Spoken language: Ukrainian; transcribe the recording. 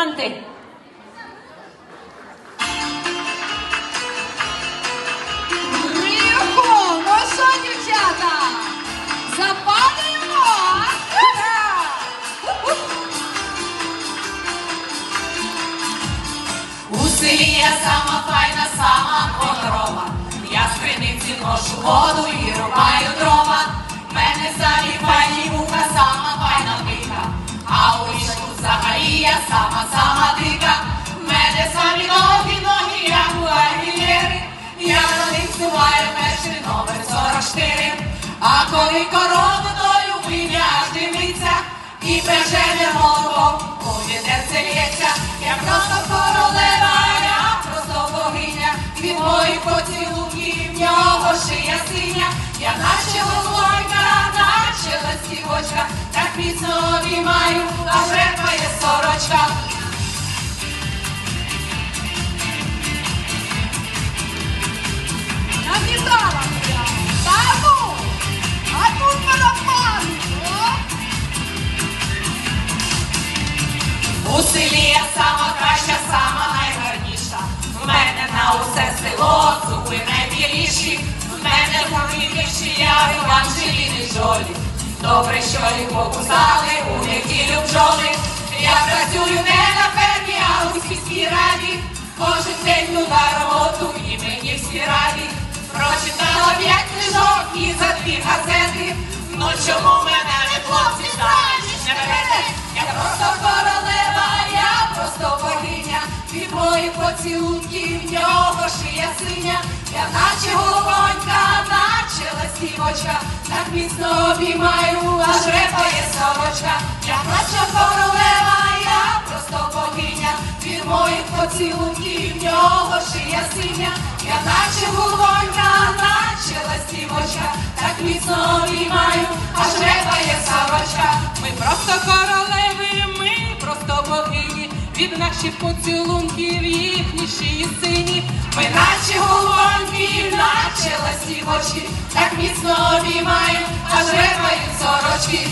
Анти. Ріху, ну що, дівчата? Запалюємо! У селі я сама файна, сама honорова. Я з криниці ношу воду і рубаю дрова. Мене самі коли корону тою дивиться, і прижене молоко, повідеться лється. Я просто королева, я просто богиня, від моїх поцілунків в нього шия синя. Я наче голойка, наче ластівочка, так міцно обіймаю, аж репає сорочка. У селі я сама краща, сама найгарніша. В мене на усе село зуби найбіліші. В мене помітивші я в Анжеліни Жолі. Добре, що їх покусали у неділю бджоли. Я працюю не на фермі, а у сільській раді. Кожен день на роботу і мені всі раді. Прочитала п'ять книжок Від моїх поцілунків в нього шия синя. Я наче головонька, наче ластівочка. Так міцно обіймаю, аж репає совочка. Я наче королева, я просто богиня. Від моїх поцілунків в нього шия синя. Я наче головонька, наче ластівочка. Так міцно обіймаю, аж репає совочка. Ми просто королеви, наших поцілунків їхні шиї сині. Ми наче голубоньки, наче очі, так міцно обіймаю, аж репають сорочки.